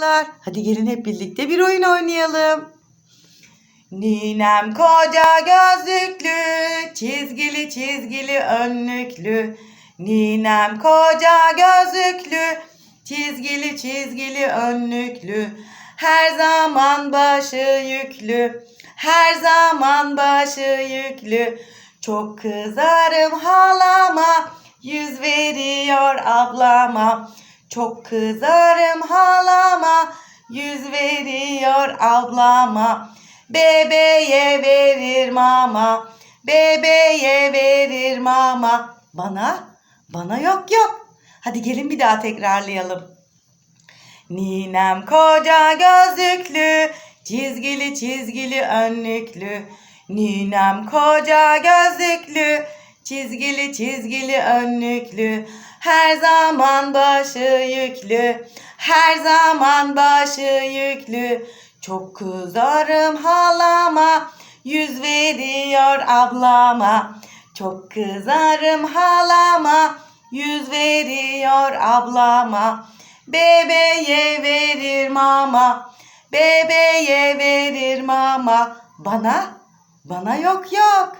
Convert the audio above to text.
çocuklar. Hadi gelin hep birlikte bir oyun oynayalım. Ninem koca gözlüklü, çizgili çizgili önlüklü. Ninem koca gözlüklü, çizgili çizgili önlüklü. Her zaman başı yüklü, her zaman başı yüklü. Çok kızarım halama, yüz veriyor ablama. Çok kızarım halama, yüz veriyor ablama. Bebeğe verir mama, bebeğe verir mama. Bana, bana yok yok. Hadi gelin bir daha tekrarlayalım. Ninem koca gözlüklü, çizgili çizgili önlüklü. Ninem koca gözlüklü, çizgili çizgili önlüklü. Her zaman başı yüklü, her zaman başı yüklü. Çok kızarım halama, yüz veriyor ablama. Çok kızarım halama, yüz veriyor ablama. Bebeğe verir mama, bebeğe verir mama. Bana, bana yok yok.